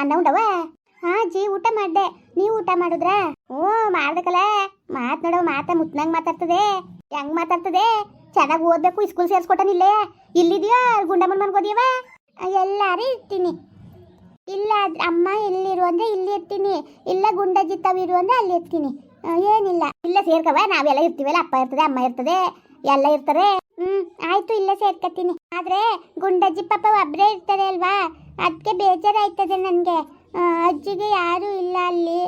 ಅನ್ನ ಹಾ ಜಿ, ಊಟ ಮಾಡ್ದೆ. ನೀವು ಊಟ ಮಾಡಿದ್ರ? ಓ ಮಾಡ್ಬೇಕಲ್ಲ. ಮಾತ್ ನೋಡೋ ಮಾತ ಮುತ್ನಂಗ್ ಮಾತಾಡ್ತದೆ. ಹೆಂಗ್ ಮಾತಾಡ್ತದೆ? ಚೆನ್ನಾಗಿ ಓದ್ಬೇಕು ಸ್ಕೂಲ್ ಸೇರ್ಸ್ಕೊಟ್ಟನಿಲ್ಲೇ ಇಲ್ಲಿದೆಯೋ, ಗುಂಡಮ್ಮನ ಮನ್ಕೋದಿಯವ ಎಲ್ಲಾರು ಇರ್ತೀನಿ. ಇಲ್ಲ, ಅಮ್ಮ ಇಲ್ಲಿರು ಅಂದ್ರೆ ಇಲ್ಲಿ ಇರ್ತೀನಿ. ಇಲ್ಲ ಗುಂಡಜ್ಜಿ ತಾವಿರು ಅಂದ್ರೆ ಅಲ್ಲಿ ಇರ್ತೀನಿ. ಏನಿಲ್ಲ. ಇಲ್ಲ ಸೇರ್ಕವ ನಾವೆಲ್ಲ ಇರ್ತೀವಲ್ಲ, ಅಪ್ಪ ಇರ್ತದೆ, ಅಮ್ಮ ಇರ್ತದೆ, ಎಲ್ಲ ಇರ್ತಾರೆ. ಹ್ಮ್, ಆಯ್ತು, ಇಲ್ಲೇ ಸೇರ್ಕತ್ತೀನಿ. ಆದ್ರೆ ಗುಂಡಜ್ಜಿ ಪಾಪ ಒಬ್ರೇ ಇರ್ತಾರೆ ಅಲ್ವಾ? ಅದಕ್ಕೆ ಬೇಜಾರಾಯ್ತದೆ ನನಗೆ. ಅಜ್ಜಿಗೆ ಯಾರೂ ಇಲ್ಲ ಅಲ್ಲಿ.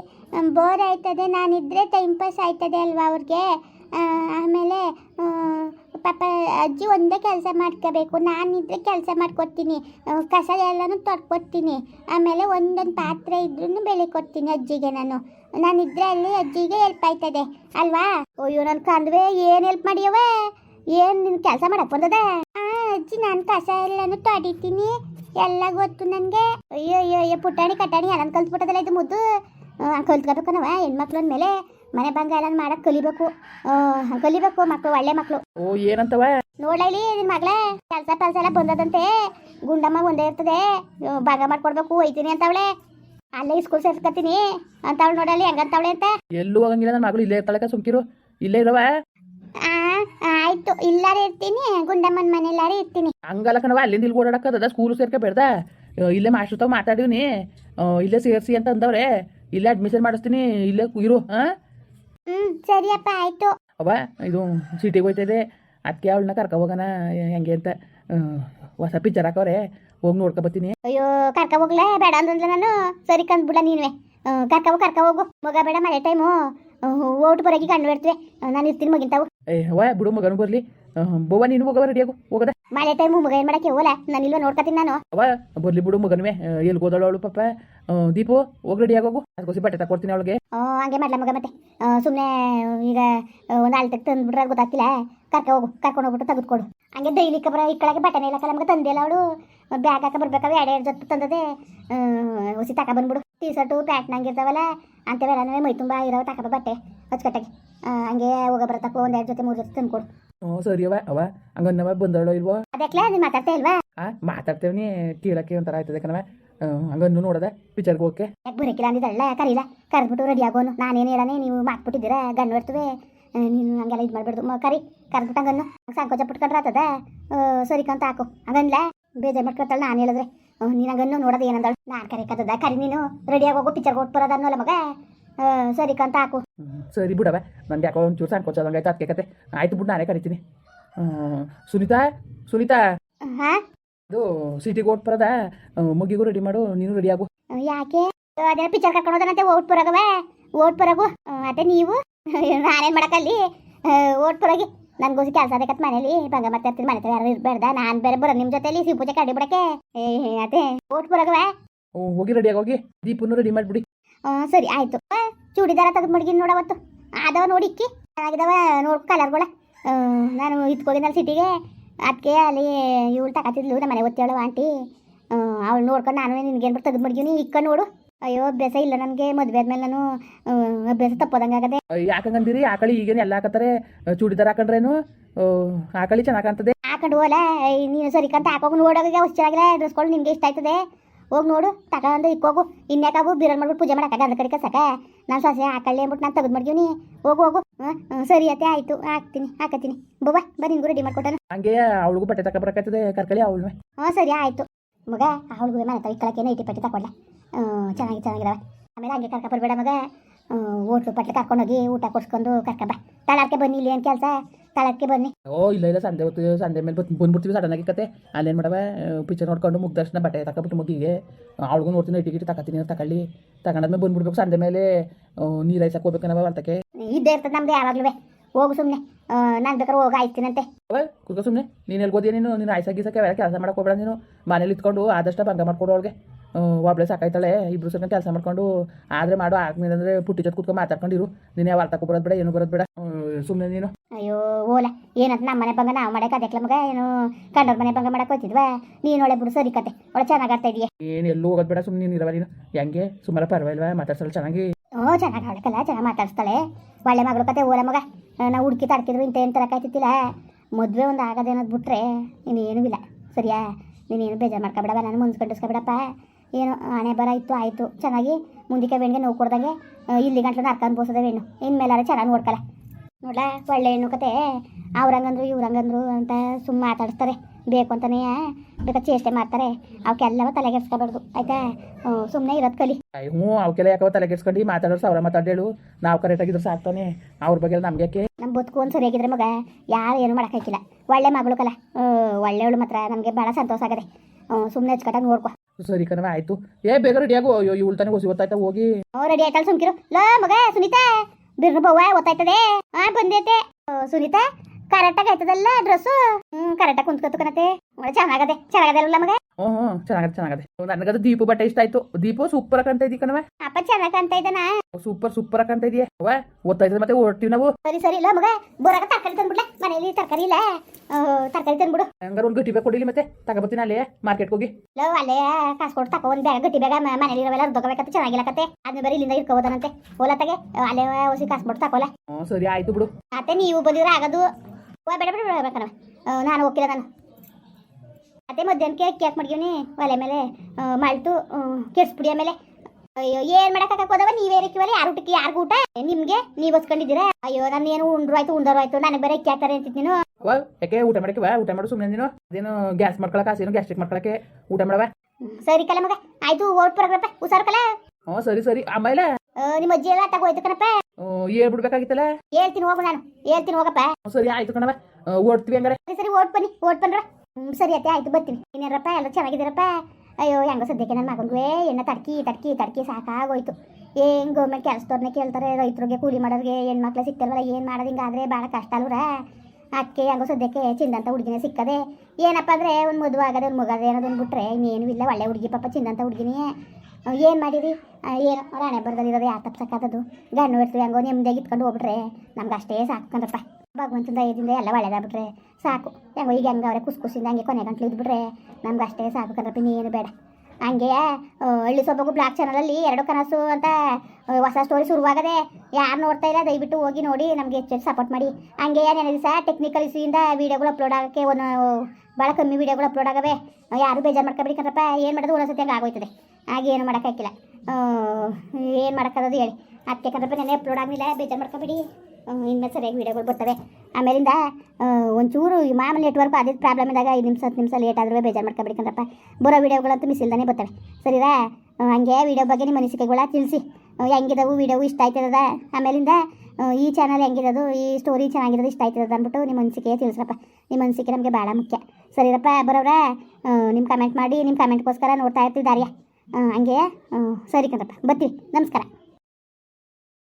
ಬೋರ್ ಆಯ್ತದೆ. ನಾನಿದ್ರೆ ಟೈಮ್ ಪಾಸ್ ಆಯ್ತದೆ ಅಲ್ವಾ ಅವ್ರಿಗೆ? ಆಮೇಲೆ ಪಾಪ ಅಜ್ಜಿ ಒಂದೇ ಕೆಲಸ ಮಾಡ್ಕೋಬೇಕು. ನಾನಿದ್ರೆ ಕೆಲಸ ಮಾಡ್ಕೊಡ್ತೀನಿ. ಕಸ ಎಲ್ಲನೂ ತೊಡ್ಕೊಡ್ತೀನಿ. ಆಮೇಲೆ ಒಂದೊಂದು ಪಾತ್ರೆ ಇದ್ರೂ ಬೆಳೆ ಕೊಡ್ತೀನಿ ಅಜ್ಜಿಗೆ ನಾನು. ನಾನಿದ್ರೆ ಅಲ್ಲಿ ಅಜ್ಜಿಗೆ ಹೆಲ್ಪ್ ಆಯ್ತದೆ. ಅಲ್ವಾ? ಅಯ್ಯೋ ನನ್ನ ಕಂದ್ವೆ ಏನು ಹೆಲ್ಪ್ ಮಾಡಿಯವೇ ಏನು ನಿನ್ ಕೆಲಸ ಮಾಡಕ್ ಬಂದದ? ಅಜ್ಜಿ, ನಾನು ಕಸ ಎಲ್ಲಾನು ತೊಡಿತೀನಿ. ಎಲ್ಲ ಗೊತ್ತು ನನಗೆ. ಅಯ್ಯೋ ಅಯ್ಯೋ ಅಯ್ಯೋ ಪುಟಾಣಿ ಕಟಾಣಿ ಎಲ್ಲ ಕಲ್ತ್ಬಿಟ್ಟದಲ್ಲ ಇದು ಮುದ್ದು? ಕಲ್ತ್ಕೋಬೇಕು ನಾವ ಹೆಣ್ಮಕ್ಳು ಅಂದಮೇಲೆ ಮನೆ ಬಂಗ ಎಲ್ಲ ಮಾಡಕ್ ಕಲಿಬೇಕು. ಕಲಿಬೇಕು ಮಕ್ಕಳು ಒಳ್ಳೆ ಮಕ್ಕಳು ಓ ಏನಂತವ? ನೋಡಲಿ ನಿನ್ ಮಗಳ ಕೆಲಸ ಪಲ್ಸ ಎಲ್ಲ ಬಂದದಂತೆ. ಗುಂಡಮ್ಮ ಒಂದೇ ಇರ್ತದೆ. ಬಾಗ ಭಾಗ ಮಾಡ್ಕೊಡ್ಬೇಕು ಒಯ್ತೀನಿ ಅಂತವಳೆ. ಅಲ್ಲೇ ಸ್ಕೂಲ್ ಸೇರ್ಸ್ಕತ್ತೀನಿ ಅಂತವಳು ನೋಡಲಿ ಹೆಂಗಂತವಳೆ ಅಂತ. ಎಲ್ಲೂ ಹೋಗಂಗಿಲ್ಲ ನನ್ನ ಮಗಳು ಇಲ್ಲೇ ಇರ್ತಾಳಕ ಸುಮ್ಕಿರು. ಇಲ್ಲೇ ಇರವ ಆ ಆಯ್ತು ಇಲ್ಲಾರೇ ಇರ್ತೀನಿ. ಗುಂಡಮ್ಮನ ಮನೆಯಲ್ಲಾರೇ ಇರ್ತೀನಿ. ಹಂಗಲ್ಲ ಕಣವ ಅಲ್ಲಿಂದ ಇಲ್ಲಿ ಓಡಾಡಕ್ಕದ ಸ್ಕೂಲ್ ಸೇರ್ಕ ಬೇಡ್ದ. ಇಲ್ಲೇ ಮಾಸ್ಟರ್ ತಾವ್ ಮಾತಾಡಿವ್ನಿ. ಆ, ಇಲ್ಲೇ ಸೇರಿಸಿ ಅಂತ ಅಂದವ್ರೆ. ಇಲ್ಲೇ ಅಡ್ಮಿಷನ್ ಮಾಡಿಸ್ತೀನಿ ಇಲ್ಲೇ ಇರು ಹಾಂ? ಹ್ಮ್ ಸರಿಯಪ್ಪ ಆಯ್ತು. ಅವ ಇದು ಸಿಟಿಗೆ ಹೋಯ್ತದೆ. ಅದಕ್ಕೆ ಅವಳನ್ನ ಕರ್ಕೊ ಹೋಗೋಣ ಹೆಂಗೆ ಅಂತ ಹೊಸ ಪಿಕ್ಚರ್ ಹಾಕವ್ರೆ. ಹೋಗಿ ನೋಡ್ಕೊ ಬರ್ತೀನಿ. ಅಯ್ಯೋ ಕರ್ಕ ಹೋಗ್ಲೇ ಬೇಡ ಅಂದ್ರೆ ನಾನು. ಸರಿ ಕಂದ್ಬಿಡ ನೀನುವೆ. ಕರ್ಕ ಹೋಗ್ ಕರ್ಕ ಹೋಗು. ಮಗ ಬೇಡ ಮಳೆ ಟೈಮು ಓಟ್ ಬರೋಗಿ ಕಂಡು ಬಿಡ್ತೀವಿ ನಾನು ಇರ್ತೀನಿ ಮಗಿಂತಾವು ಏ ಅವ ಬಿಡು ಮಗನು ಬರಲಿ. ಬೋವ ನೀನು ಹೋಗವ ರೆಡಿಯಾಗು ಹೋಗದ? ಮಳೆ ಟೈಮು ಮಗ ಏನ್ ಮಾಡಕ್ಕೆ ಹೋಗಲ್ಲ ನಾನು ಇಲ್ವ ನೋಡ್ಕತೀನಿ ನಾನು. ಅವ ಬರ್ಲಿ ಬಿಡು ಮಗನವೇ ಎಲ್ಲಿ ಹೋದಳು ಅವಳು ಪಾಪ. ದೀಪು ಹೋಗಿ ರೆಡಿ ಆಗೋಗು. ಅದಕ್ಕೋಸಿ ಬಟ್ಟೆ ತಕೊಡ್ತೀನಿ ಅವಳಿಗೆ. ಹಂಗೆ ಮಾಡ್ಲ ಮಗ ಮತ್ತೆ? ಸುಮ್ಮನೆ ಈಗ ಒಂದು ಆಳ್ತಕ್ಕೆ ತಂದ್ಬಿಟ್ರೆ ಅದು ಗೊತ್ತಾಗ್ತಿಲ್ಲ ಕರ್ಕ ಹೋಗು ಕರ್ಕೊಂಡು ಹೋಗ್ಬಿಟ್ಟು ತೆಗೆದುಕೊಡು. ಹಂಗೆ ಡೈಲಿ ಈ ಇಕ್ಕಳಗೆ ಬಟನೆ ಇಲ್ಲ ಕಲಮಗೆ ತಂದಿಲ್ಲ ಅವಳು. ಬ್ಯಾಗ್ ಹಾಕ ಬರ್ಬೇಕಾವೆ ಎರಡು ಎರಡು ಜೊತೆ ತಂದದೆ. ಹೊಸಿ ತಕ ಬಂದ್ಬಿಡು. ಟೀ ಶರ್ಟು ಪ್ಯಾಂಟ್ ನಂಗಿರ್ತಾವಲ್ಲ ಅಂಥವೆಲ್ಲ ಮೈ ತುಂಬ ಇರೋ ತಕ ಬಟ್ಟೆ ಅಚ್ಚುಕಟ್ಟಾಗಿ. ಹಂಗೆ ಹೋಗ ತಕೋ ಒಂದು ಎರಡು ಜೊತೆ ಮೂರು ಜೊತೆ ತಂದ್ಕೊಡು. ಹ್ಞೂ ಸರಿ ಅವ ಅವ ಹಂಗನ್ನವ ಬಂದವಳು ಇಲ್ವೋ? ಅದಕ್ಕೆ ನೀನು ಮಾತಾಡ್ತಾ ಇಲ್ವಾ? ಆ ಮಾತಾಡ್ತೇವನಿ ಕೇಳಕ್ಕೆ ಒಂಥರ ಆಯ್ತದೆ ಕಣವ ಹಂಗನ್ನು ನೋಡದೆ ಪಿಕ್ಚರ್ಗೆ ಹೋಗಕ್ಕೆ ಯಾಕೆ ಬರೋಕಿಲ್ಲ ಅಂದಿದ್ದಲ್ಲ ಕರೀಲ ಕರೆದ್ಬಿಟ್ಟು ರೆಡಿ ಆಗೋನು. ನಾನೇನು ಹೇಳನೆ ನೀವು ಮಾತ್ಬಿಟ್ಟಿದ್ದೀರಾ ಗಂಡು ಬರ್ತದೆ ನೀನು ಹಂಗೆಲ್ಲ ಇದು ಮಾಡ್ಬಾರ್ದು ಕರಿ ಕರೆದ್ಬಿಟ್ಟು ಹಂಗನ್ನು. ಸಂಕೋಚ ಪುಟ್ಕೊಂಡ್ರೆ ಆತದ? ಸರಿ ಕಂತ ಹಾಕು ಹಂಗನ್ಲ ಬೇಜಾರು ಮಾಡ್ಕೊತಾಳೆ ನಾನು ಹೇಳಿದ್ರೆ. ನೀನು ಹಂಗನ್ನು ನೋಡೋದು ಏನಂದಳು? ನಾನು ಕರಿಕತ್ತದ ಕರಿ ನೀನು. ರೆಡಿ ಆಗೋಗು ಪಿಕ್ಚರ್ಗೆ ಹೋಗಿ ಬರೋದು ಅನ್ನೋಲ್ಲ ಮಗ. ಸರಿ ಕಂತ ಹಾಕು. ಸರಿ ಬಿಡವೆ ನನ್ಗೆ ಯಾಕೋ ಒಂಚೂರು ಆಯ್ತು ಅದಕ್ಕೆ ಕತೆ. ಆಯ್ತು ಬಿಡು ನಾನೇ ಕರಿತೀನಿ. ಸುನೀತಾ ಸುನೀತಾ. ಅದು ಇದು ಸಿಟಿಗೆ ಓಟ್ ಬರದ? ಮುಗಿಗೂ ರೆಡಿ ಮಾಡು ನೀನು ರೆಡಿ ಆಗು. ಯಾಕೆ? ಅದೇ ಪಿಕ್ಚರ್ ಕರ್ಕೊಂಡು ಓಟ್ ಬರಗವೆ? ಓಟ್ ಬರಗು? ಮತ್ತೆ ನೀವು? ನಾನೇನು ಮಾಡಕ್ಕಲ್ಲಿ ಓಟ್ ಬರಗಿ. ನನ್ಗೋಸಿ ಕೆಲಸ ಅದಕ್ಕೆ ಮನೇಲಿ ಬಂಗ ಮತ್ತೆ ಇರ್ತೀನಿ ಮನೆ ಯಾರು ಇರ್ಬೇಡ ನಾನು ಬೇರೆ ಬರೋ ನಿಮ್ಮ ಜೊತೆಲಿ ಶಿವ ಪೂಜೆ ಕಡಿ ಬಿಡಕ್ಕೆ ಅದೇ ಓಟ್ ಬರಗವೆ? ಓ, ಹೋಗಿ ರೆಡಿ ಆಗೋಗಿ ದೀಪನು ರೆಡಿ ಮಾಡಿಬಿಡಿ. ಸರಿ ಆಯ್ತು. ಚೂಡಿದಾರ ತೆಗೆದು ನೋಡಿ ನೋಡವತ್ತು ಅದವ ನೋಡಿ ಇಕ್ಕಿ ಚೆನ್ನಾಗಿದಾವ ನೋಡಿ ಕಲರ್ಗಳ ನಾನು ಇತ್ಕೋಗಿನಲ್ಲ ಸಿಟಿಗೆ. ಅದಕ್ಕೆ ಅಲ್ಲಿ ಇವಳು ತಗತಿದ್ಲು ನಮ್ಮ ಮನೆ ಒತ್ತೇಳು ಆಂಟಿ. ಅವಳು ನೋಡ್ಕೊಂಡು ನಾನು ನಿನ್ಗೆ ತಗದು ಮಡಗಿನಿ ಇಕ್ಕ ನೋಡು. ಅಯ್ಯೋ ಅಭ್ಯಾಸ ಇಲ್ಲ ನನಗೆ ಮದುವೆ ಆದ್ಮೇಲೆ ನಾನು ಅಭ್ಯಾಸ ತಪ್ಪೋದಂಗೆ ಆಗದೆ. ಯಾಕಂಗಂದಿರಿ? ಆಕಳಿ ಈಗೇನು ಎಲ್ಲ ಹಾಕತ್ತಾರೆ? ಚೂಡಿದಾರ ಹಾಕೊಂಡ್ರೇನು? ಆಕಳಿ ಚೆನ್ನಾಗಿ ಕಾಣ್ತದೆ. ಹಾಕೊಂಡು ಹೋಲ ನೀನು ಸರಿ ಕಂತ ಹಾಕೋಗಿ ನೋಡೋಕೆ ಅಷ್ಟು ಚೆನ್ನಾಗಿಲ್ಲ. ಡ್ರೆಸ್ಗಳು ನಿಮಗೆ ಇಷ್ಟ ಆಯ್ತದೆ. ಹೋಗಿ ನೋಡು ತಗೊಂಡು ಇಕ್ಕೋಗು ಇನ್ಯಾಕಾಗು ಬೀರಲ್ ಮಾಡ್ಬಿಟ್ಟು ಪೂಜೆ ಮಾಡಕ್ಕೆ ಅದ ಕಡೆಗೆ ಸಾಕ ನಾನು ಸೊಸೆ ಹಾಕೊಳ್ಳಿ ಅಂದ್ಬಿಟ್ಟು ನಾನು ತೆಗೆದು ಮಡ್ಗಿವ್ನಿ ಹೋಗು ಹೋಗು. ಸರಿ ಅತ್ತೆ ಆಯಿತು. ಹಾಕ್ತೀನಿ ಹಾಕತ್ತೀನಿ. ಬವ್ವ ಬರೀ ನಿಂಗೂ ರೆಡಿ ಮಾಡ್ಕೊಟ್ಟನು. ಹಂಗೆ ಅವಳಿಗೂ ಬಟ್ಟೆ ತಗೊಬರಕಾಯ್ತದೆ ಕರ್ಕಳಿ ಅವಳು ಹಾಂ ಸರಿ ಆಯಿತು. ಮಗ ಅವಳಿಗೂ ಮನೆ ತಗೊಳಕ್ಕೇನೆ ಐತಿ ನೈಟಿ ಪಟ್ಟಿ ತಗೊಳ್ಳ ಚೆನ್ನಾಗಿ ಚೆನ್ನಾಗಿದಾವೆ. ಆಮೇಲೆ ಹಂಗೆ ಕರ್ಕ ಬರಬೇಡ ಮಗ. ಹೋಟ್ಲು ಪಟ್ಲು ಕರ್ಕೊಂಡೋಗಿ ಊಟ ಕೊಡ್ಸ್ಕೊಂಡು ಕರ್ಕ ಬಾ. ತಳಕ್ಕೆ ಬನ್ನಿ ಇಲ್ಲಿ ಏನು ಕೆಲಸ? ತಳಕ್ಕೆ ಬನ್ನಿ. ಓ ಇಲ್ಲ ಇಲ್ಲ ಸಂಜೆ ಹೊತ್ತು ಸಂಜೆ ಮೇಲೆ ಬಂದು ಬಂದ್ಬಿಡ್ತೀವಿ ಸಡನ್ ಆಗಿ ಕತೆ. ಅಲ್ಲೇನು ಮಾಡವೆ ಪಿಕ್ಚರ್ ನೋಡ್ಕೊಂಡು ಮುಗ್ದ ತಕ್ಷಣ ಬಟ್ಟೆ ತಗೊಬಿಟ್ಟು ಮುಗಿಗೆ ಅವಳಿಗೂ ನೋಡ್ತೀನಿ ಟಿಕೆಟ್ ತಗೊತೀನಿ ತಗೊಳ್ಳಿ ತಗೊಂಡಾದ್ಮೇಲೆ ಬಂದ್ಬಿಡ್ಬೇಕು ಸಂಜೆ ಮೇಲೆ ನೀರು ಐಸಕ್ಕೆ ಹೋಗ್ಬೇಕನ್ನ ಅಂತಕ್ಕೆ ಇದ್ದೇ ಇರ್ತದೆ ನಮ್ದು ಯಾವಾಗಲೂ ಹೋಗು ಸುಮ್ಮನೆ ನಾನು ಬೇಕಾದ್ರೆ ಹೋಗಿ ಆಯ್ತೀನಂತೆ ಕುತ್ಕೋ ಸುಮ್ಮನೆ ನೀನು ಎಲ್ಗೋದಿಯ ನೀನು? ನೀನು ಆಯ್ಸ ಗೀಸಕ್ಕೆ ಕೆಲಸ ಮಾಡಕ್ಕೆ ಹೋಗ್ಬೇಡ ನೀನು? ಮನೇಲಿ ಇತ್ಕೊಂಡು ಆದಷ್ಟು ಭಂಗ ಮಾಡ್ಕೊಡು ಅವಳಿಗೆ. ಒಬ್ಳೆ ಸಾಕಾಯ್ತಾಳೆ ಇಬ್ರು ಸೇರ್ಕೊಂಡು ಕೆಲಸ ಮಾಡ್ಕೊಂಡು. ಆದರೆ ಮಾಡು ಆದ್ಮೇಲೆ ಅಂದರೆ ಪುಟ್ಟಿ ಜೊತೆ ಕುತ್ಕೊಂಡು ಮಾತಾಡ್ಕೊಂಡಿರು. ನೀನು ಯಾವ ಅರ್ಥಕ್ಕೆ ಬರೋದು ಬೇಡ ಏನು ಬರೋದು ಬೇಡ. ಸುಮ್ಮನೆ ನೀನು? ಅಯ್ಯೋ ಓಲ ಏನಂತ ನಮ್ಮ ಮನೆ ಬಂಗ ನಾವು ಮಾಡಕ್ಕೆ ಅದಕ್ಕೆ ಮಗ ಏನು ಕಂಡವ್ರ ಮನೆ ಬಂಗ ಮಾಡಕ್ಕೆ ಹೋಗ್ತಿದ್ವಾ ನೀನು ಒಳ್ಳೆ ಬಿಡು ಸರಿ ಕತೆ. ಒಳ್ಳೆ ಚೆನ್ನಾಗಿ ಆಡ್ತಾ ಇದೀಯ. ಏನು ಎಲ್ಲೂ ಹೋಗೋದು ಬೇಡ ಸುಮ್ಮನೆ ನೀನು ಇರವ ನೀನು. ಹೆಂಗೆ? ಸುಮಾರು ಪರವಾಗಿಲ್ವಾ? ಮಾತಾಡ್ಸಲ್ಲ ಚೆನ್ನಾಗಿ? ಓ ಚೆನ್ನಾಗಿ ಆಡಕ್ಕಲ್ಲ ಚೆನ್ನಾಗಿ ಮಾತಾಡ್ಸ್ತಾಳೆ. ಒಳ್ಳೆ ಮಗಳು ಕತೆ ಓಲ ಮಗ. ನಾವು ಹುಡುಕಿ ತಡ್ಕಿದ್ರು ಇಂತ ಏನು ತರಕಾಯ್ತಿತ್ತಿಲ್ಲ ಮದುವೆ ಒಂದು ಆಗೋದೇನೋದು ಬಿಟ್ರೆ ಇನ್ನೇನೂ ಇಲ್ಲ. ಸರಿಯಾ? ನೀನೇನು ಬೇಜಾರು ಮಾಡ್ಕೊಬೇಡವ? ನಾನು ಮುನ್ಸ್ಕೊಂಡಿಸ್ಕೊಬೇಡಪ್ಪ ಏನು ಹಣೆ ಬರ ಇತ್ತು ಆಯಿತು. ಚೆನ್ನಾಗಿ ಮುಂದಕ್ಕೆ ಬೆಣ್ಣಿಗೆ ನೋವು ಕೊಡ್ದಂಗೆ ಇಲ್ಲಿ ಗಂಟ್ಲನ್ನ ಅರ್ಕೊಂಡು ಬೋಸದೆ ಹೆಣ್ಣು ಇನ್ಮೇಲಾರ ಚೆನ್ನಾಗಿ ನೋಡ್ಕಲ್ಲ. ನೋಡ್ಲ ಒಳ್ಳೆ ಹೆಣ್ಣು ಕತೆ. ಅವ್ರಂಗಂದ್ರು ಇವ್ರಂಗಂದ್ರು ಅಂತ ಸುಮ್ ಮಾತಾಡಿಸ್ತಾರೆ. ಬೇಕು ಅಂತಾನೆ ಬೇಕಾ ಚೇಷ್ಟೆ ಮಾಡ್ತಾರೆ. ಅವಕ್ಕೆಲ್ಲವ ತಲೆಗೆಡ್ಸ್ಕೊಬಾರ್ದು ಆಯ್ತಾ? ಸುಮ್ಮನೆ ಇರೋದು ಕಲಿ. ಹ್ಞೂ ಅವಕ್ಕೆಲ್ಲ ಯಾಕವ ತಲೆ ಕೆಡ್ಸ್ಕೊಂಡು ಮಾತಾಡೋರು ಮಾತಾಡ್ದೇಳು ಮಾತಾಡೇಳು ನಾವು ಕರೆಕ್ಟಾಗಿದ್ರು ಸಾಕ್ತಾನೆ. ಅವ್ರ ಬಗ್ಗೆ ನಮ್ಗೆ ಯಾಕೆ? ನಮ್ಮ ಬದುಕು ಒಂದು ಸರಿಯಾಗಿದ್ರೆ ಮಗ ಯಾರು ಏನು ಮಾಡೋಕ್ಕಾಗಿಲ್ಲ ಒಳ್ಳೆ ಮಗಳು ಕಲ. ಒಳ್ಳೆಯವಳು ಮಾತ್ರ ನಮಗೆ ಭಾಳ ಸಂತೋಷ ಆಗದೆ. ಸುಮ್ಮನೆ ಹಚ್ಕಟ್ಟಾಗ ನೋಡ್ಕೊ. ಸರಿ ಕಣವ ಆಯ್ತು. ಏ ಬೇಗ ರೆಡಿ ಆಗು. ಅಯ್ಯೋ ಇವಳು ತಾನೇ ಹೊಸಿ ಗೊತ್ತಾಯ್ತಾ ಹೋಗಿ. ರೆಡಿ ಆಯ್ತಲ್ಲ ಸುಮ್ಕಿರು. ಲೋ ಮಗ ಸುನೀತಾ. ಬಿರ್ರು ಬವ್ವ ಗೊತ್ತಾಯ್ತದೆ? ಹಾ ಬಂದೈತೆ. ಸುನೀತಾ ಕರೆಕ್ಟಾಗಿ ಆಯ್ತದಲ್ಲ ಡ್ರೆಸ್ಸು ಹ್ಞೂ ಕರೆಕ್ಟಾಗಿ ಕುಂತ್ಕೊತು ಕಣತೆ. ಚೆನ್ನಾಗದೆ ಚೆನ್ನಾಗದೆ ಅಲ್ಲ ಮಗ? ಹ್ಞೂ ಹ್ಞೂ ಚೆನ್ನಾಗದೆ ಚೆನ್ನಾಗದೆ. ನನಗದು ದೀಪು ಬಟ್ಟೆ ಇಷ್ಟ ಆಯ್ತು. ದೀಪು ಸೂಪರ್ ಕಾಣ್ತಾ ಇದೀ ಕಣವ ಅಪ್ಪ ಚೆನ್ನಾಗಿ ಕಾಣ್ತಾ ಇದ್ದಾನ? ಸೂಪರ್ ಸೂಪರ್ ಕಾಣ್ತಾ ಇದೀಯ. ಓದ್ತಾ ಓದ್ತಾಯ್ತದೆ ಮತ್ತೆ ಹೊರಟಿವಿ ನಾವು. ಸರಿ ಸರಿ ಇಲ್ಲ ಮಗ ಬೋರಾಗ ತರಕಾರಿ ತಂದ್ಬಿಡ್ಲ? ಮನೇಲಿ ತರಕಾರಿ ಇಲ್ಲ. ತರಕಾರಿ ತಂದ್ಬಿಡು. ಹಂಗಾರೆ ಒಂದು ಗಟ್ಟಿ ಬ್ಯಾಗ್ ಕೊಡಿಲಿ ಮತ್ತೆ. ತಗೋಬತ್ತೀನಿ ಅಲ್ಲೇ ಮಾರ್ಕೆಟ್ಗೆ ಹೋಗಿ. ಲೋ ಅಲ್ಲೇ ಕಾಸು ಕೊಟ್ಟು ತಕೋ ಒಂದು ಬ್ಯಾಗ ಗಟ್ಟಿ ಬ್ಯಾಗ ಮನೇಲಿ ಇರೋವೆಲ್ಲ ರುದ್ಕೋಬೇಕಂತ ಚೆನ್ನಾಗಿಲ್ಲ ಕತೆ ಅದನ್ನ ಬರೀ ಇಲ್ಲಿಂದ ಇಟ್ಕೋಬೋದನಂತೆ ಓಲತ್ತಾಗೆ ಅಲ್ಲೇ ಹೊಸಿ ಕಾಸು ಕೊಟ್ಟು ತಕೋಲ್ಲ ಹ್ಞೂ ಸರಿ ಆಯ್ತು ಬಿಡು. ಮತ್ತೆ ನೀವು ಬಂದಿದ್ರೆ ಆಗದು. ಓ ಬೇಡ ಬೇಡ ಬೇಡ ಬೇಕನ ನಾನು ಹೋಗಿಲ್ಲ ನಾನು. ಅದೇ ಮಧ್ಯಾಹ್ನಕ್ಕೆ ಕೇಕ್ ಮಾಡ್ಗೀವಿ ಒಲೆ ಮೇಲೆ ಮಳ್ತು ಕೆಡ್ಸ್ಬಿಡಿ ಆಮೇಲೆ. ಅಯ್ಯೋ ಏನ್ ಮಾಡಕ್ ಹೋದವ? ನೀವೇ ಇರಕ್ಕಿವಲ್ಲ ಯಾರು ಊಟಕ್ಕೆ ಯಾರು ಊಟ? ನಿಮ್ಗೆ? ನೀವ್ ಹೊಸ್ಕೊಂಡಿದ್ದೀರಾ? ಅಯ್ಯೋ ನಾನು ಏನು ಉಂಡ್ರು ಆಯ್ತು ಉಂಡರು ಆಯ್ತು. ನನಗೆ ಬೇರೆ ಅಕ್ಕಿ ಅಂತಿದ್ ನೀನು? ಅವ್ವ ಯಾಕೆ ಊಟ ಮಾಡಕ್ಕೆ ಊಟ ಮಾಡು ಸುಮ್ಮನೆ ನೀನು ಅದೇನು ಗ್ಯಾಸ್ ಮಾಡ್ಕೊಳಕ್ಕೆ ಆಸೇನು ಗ್ಯಾಸ್ಟ್ರಿಕ್ ಮಾಡ್ಕೊಳಕ್ಕೆ ಊಟ ಮಾಡವ? ಸರಿ ಕಲ ಮಗ. ಆಯ್ತು ಓಟ್ ಬರಪ್ಪ ಹುಷಾರು ಕಲ. ಹ್ಞೂ ಸರಿ ಸರಿ. ಆಮೇಲೆ ನಿಮ್ಮ ಅಜ್ಜಿ ಎಲ್ಲ ತಗೋಯ್ತು ಕಣಪ್ಪ. ಹೇಳ್ಬಿಡ್ಬೇಕಾಗಿತ್ತಲ್ಲ? ಹೇಳ್ತೀನಿ ಹೋಗು ನಾನು. ಹೇಳ್ತೀನಿ ಹೋಗಪ್ಪ. ಸರಿ ಆಯ್ತು ಕಣವ ಓಡ್ತೀವಿ ಹಂಗಾರೆ. ಸರಿ ಸರಿ ಓಟ್ ಬನ್ನಿ ಓಟ್ ಬನ್ರ ಹ್ಮ್, ಸರಿ ಅತ್ತೆ, ಆಯ್ತು, ಬರ್ತೀನಿ. ಏನಾರಪ್ಪ ಎಲ್ಲ ಚೆನ್ನಾಗಿದ್ದೀರಪ್ಪ? ಅಯ್ಯೋ, ಹೆಂಗೋ ಸದ್ಯಕ್ಕೆ ನನ್ನ ಮಗನಿಗೆ ಎಣ್ಣೆ ತಡ್ಕಿ ತಡ್ಕಿ ತಡ್ಕಿ ಸಾಕಾಗೋಯ್ತು. ಏನ್ ಗೌರ್ಮೆಂಟ್ ಕೆಲಸದವ್ರನ್ನೇ ಕೇಳ್ತಾರೆ, ರೈತರಿಗೆ ಕೂಲಿ ಮಾಡೋರಿಗೆ ಹೆಣ್ಮಕ್ಳು ಸಿಗ್ತಾರಲ್ಲ, ಏನು ಮಾಡೋದು ಹಿಂಗಾದ್ರೆ? ಭಾಳ ಕಷ್ಟ ಅಲ್ವ್ರ? ಅಕ್ಕೆ ಹೆಂಗೋ ಸದ್ಯಕ್ಕೆ ಚಿಂದಂತ ಹುಡುಗಿನೇ ಸಿಕ್ಕದೆ. ಏನಪ್ಪ ಅಂದರೆ, ಒಂದು ಮದುವೆ ಆಗದೆ, ಒಂದು ಮಗದೆ ಅನ್ನೋದನ್ನ ಬಿಟ್ರೆ ಇನ್ನೇನು ಇಲ್ಲ. ಒಳ್ಳೆ ಹುಡುಗಿ ಪಾಪ ಚಿಂದಂತ ಹುಡುಗಿನೇ. ಏನು ಮಾಡಿರಿ? ಏನು ರಾಣೆ ಬರ್ದಲ್ಲಿರೋದು ಯಾವ ತಪ್ಸಕ್ಕಾದದು ಗಣ್ಣು ಇರ್ತೀವಿ ಹಂಗೋ ನೆಮ್ಮದಿಯಾಗಿ ಇಟ್ಕೊಂಡು ಹೋಗ್ಬಿಟ್ರೆ ನಮ್ಗೆ ಅಷ್ಟೇ ಸಾಕು ಕಣ್ರಪ್ಪ. ಭಗವಂತನ ದಯದಿಂದ ಎಲ್ಲ ಒಳ್ಳೇದಾಗ್ಬಿಟ್ರೆ. ಸಾಕು. ಹೆಂಗೋ ಈಗ ಹೆಂಗೆ ಅವ್ರೆ ಕುಸ್ ಕುಸಿಂದ ಹಂಗೆ ಕೊನೆ ಗಂಟ್ಲು ಇದ್ಬಿಟ್ರೆ ನಮ್ಗೆ ಅಷ್ಟೇ ಸಾಕು ಕಣಪ್ಪ ಇನ್ನೇನು ಬೇಡ. ಹಂಗೆ ಹಳ್ಳಿ ಸೊಬ್ಬಗು ಬ್ಲಾಕ್ ಚಾನಲಲ್ಲಿ ಎರಡು ಕನಸು ಅಂತ ಹೊಸ ಸ್ಟೋರಿ ಶುರುವಾಗದೆ ಯಾರು ನೋಡ್ತಾ ಇಲ್ಲ, ದಯವಿಟ್ಟು ಹೋಗಿ ನೋಡಿ, ನಮಗೆ ಹೆಚ್ಚು ಸಪೋರ್ಟ್ ಮಾಡಿ. ಹಂಗೆ ನೆನೆ ದಿವಸ ಟೆಕ್ನಿಕಲ್ ಇಸಿಯಿಂದ ವೀಡಿಯೋಗಳು ಅಪ್ಲೋಡ್ ಆಗೋಕ್ಕೆ ಒಂದು ಭಾಳ ಕಮ್ಮಿ ವೀಡಿಯೋಗಳು ಅಪ್ಲೋಡ್ ಆಗವೆ. ಯಾರು ಬೇಜಾರು ಮಾಡ್ಕೊಬೇಡಿ ಕಣ್ರಪ್ಪ, ಏನು ಮಾಡೋದು ಒಂದೊಂದ್ಸತಿ ಹಂಗೆ ಆಗೋಯ್ತದೆ. ಹಾಗೆ ಏನು ಮಾಡೋಕ್ಕಾಗಿಲ್ಲ ಏನು ಮಾಡೋಕ್ಕಾಗೋದು ಹೇಳಿ. ಅದಕ್ಕೆ ಕಣ್ರಪ್ಪ ನೆನೆ ಅಪ್ಲೋಡ್ ಆಗಲಿಲ್ಲ, ಬೇಜಾರು ಮಾಡ್ಕೊಬೇಡಿ. ಇನ್ಮೇಲೆ ಸರಿಯಾಗಿ ವೀಡಿಯೋಗಳು ಬರ್ತವೆ. ಆಮೇಲಿಂದ ಒಂಚೂರು ಈ ಮಾಮೂಲಿ ನೆಟ್ವರ್ಕ್ ಅದೇ ಪ್ರಾಬ್ಲಮ್ ಇದ್ದಾಗ ಐದು ನಿಮಿಷ, ಹತ್ತು ನಿಮಿಷ ಲೇಟ್ ಆದರೂ ಬೇಜಾರು ಮಾಡ್ಕೊಬೇಕಂದ್ರಪ್ಪ ಬರೋ ವೀಡಿಯೋಗಳಂತೂ ಮಿಸ್ ಇಲ್ದಾನೆ ಬರ್ತವೆ. ಸರಿರಾ ಹಂಗೆ ವೀಡಿಯೋ ಬಗ್ಗೆ ನಿಮ್ಮ ಅನಿಸಿಕೆಗಳ ತಿಳಿಸಿ. ಹೆಂಗಿದವು ವೀಡಿಯೋವು, ಇಷ್ಟ ಆಯ್ತದ? ಆಮೇಲಿಂದ ಈ ಚಾನಲ್ ಹೆಂಗಿರೋದು ಈ ಸ್ಟೋರಿ ಚೆನ್ನಾಗಿರೋದು, ಇಷ್ಟ ಆಯ್ತದ ಅಂದ್ಬಿಟ್ಟು ನಿಮ್ಮ ಅನಿಸಿಕೆ ತಿಳಿಸ್ರಪ್ಪ. ನಿಮ್ಮ ಅನಿಸಿಕೆ ನಮಗೆ ಭಾಳ ಮುಖ್ಯ. ಸರಿರಪ್ಪ ಬರೋರ ನಿಮ್ಮ ಕಮೆಂಟ್ ಮಾಡಿ ನಿಮ್ಮ ಕಮೆಂಟ್ಗೋಸ್ಕರ ನೋಡ್ತಾ ಇರ್ತೀವಿ ದಾರಿಯ. ಹಂಗೆ ಸರಿ ಕಂದ್ರಪ್ಪ ಬರ್ತೀವಿ. ನಮಸ್ಕಾರ.